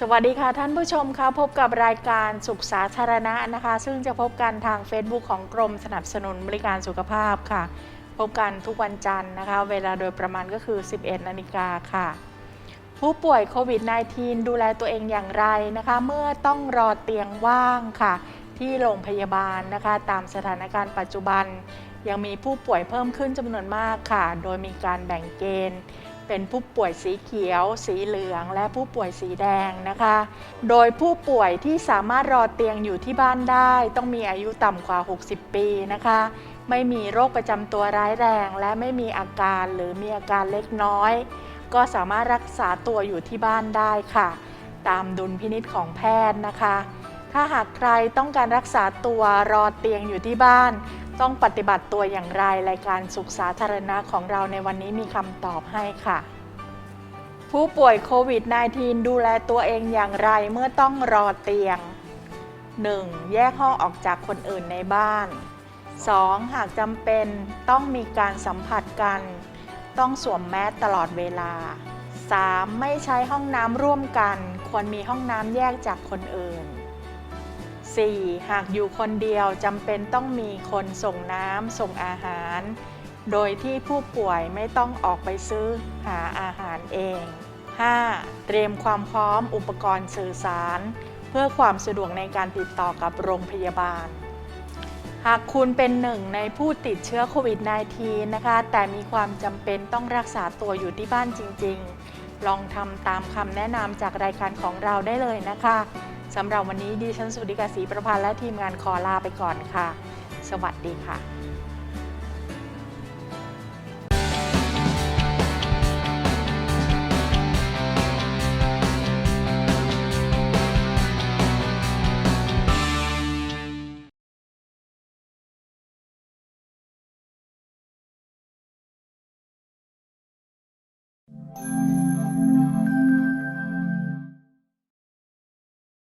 สวัสดีค่ะท่านผู้ชมคะพบกับรายการสุขสาธารณะนะคะ ซึ่งจะพบกันทาง Facebook ของกรมสนับสนุนบริการสุขภาพค่ะ พบกันทุกวันจันทร์นะคะ เวลาโดยประมาณก็คือ 11นาฬิกาค่ะ ผู้ป่วยโควิด -19 ดูแลตัวเองอย่างไรนะคะ เมื่อต้องรอเตียงว่างค่ะ ที่โรงพยาบาลนะคะ ตามสถานการณ์ปัจจุบัน ยังมีผู้ป่วยเพิ่มขึ้นจำนวนมากค่ะ โดยมีการแบ่งเกณฑ์ เป็นผู้ป่วยสีเขียว สีเหลือง และผู้ป่วยสีแดงนะคะ โดยผู้ป่วยที่สามารถรอเตียงอยู่ที่บ้านได้ ต้องมีอายุต่ำกว่า 60 ปีนะคะ ไม่มีโรคประจำตัวร้ายแรง และไม่มีอาการหรือมีอาการเล็กน้อย ก็สามารถรักษาตัวอยู่ที่บ้านได้ค่ะ ตามดุลพินิษของแพทย์นะคะ ถ้าหากใครต้องการรักษาตัวรอเตียงอยู่ที่บ้าน ต้องปฏิบัติตัวอย่างไรรายการสุขสาธารณะของเราในวันนี้มีคำตอบให้ค่ะ ผู้ป่วยโควิด -19 ดูแลตัวเองอย่างไรเมื่อต้องรอเตียง 1. แยกห้องออกจากคนอื่นในบ้าน 2. หากจำเป็นต้องมีการสัมผัสกัน ต้องสวมแมสตลอดเวลา 3. ไม่ใช้ห้องน้ำร่วมกัน ควรมีห้องน้ำแยกจากคนอื่น 4. หากอยู่คนเดียวจำเป็นต้องมีคนส่งน้ำส่งอาหาร โดยที่ผู้ป่วยไม่ต้องออกไปซื้อหาอาหารเอง 5. เตรียมความพร้อมอุปกรณ์สื่อสาร เพื่อความสะดวกในการติดต่อกับโรงพยาบาล หากคุณเป็นหนึ่งในผู้ติดเชื้อโควิด -19 นะคะ แต่มีความจำเป็นต้องรักษาตัวอยู่ที่บ้านจริง ๆ ลองทำตามคำแนะนำจากรายการของเราได้เลยนะคะ สำหรับวันนี้ดิฉันสุริกาศรีประพันธ์และทีมงานขอลาไปก่อนค่ะ สวัสดีค่ะ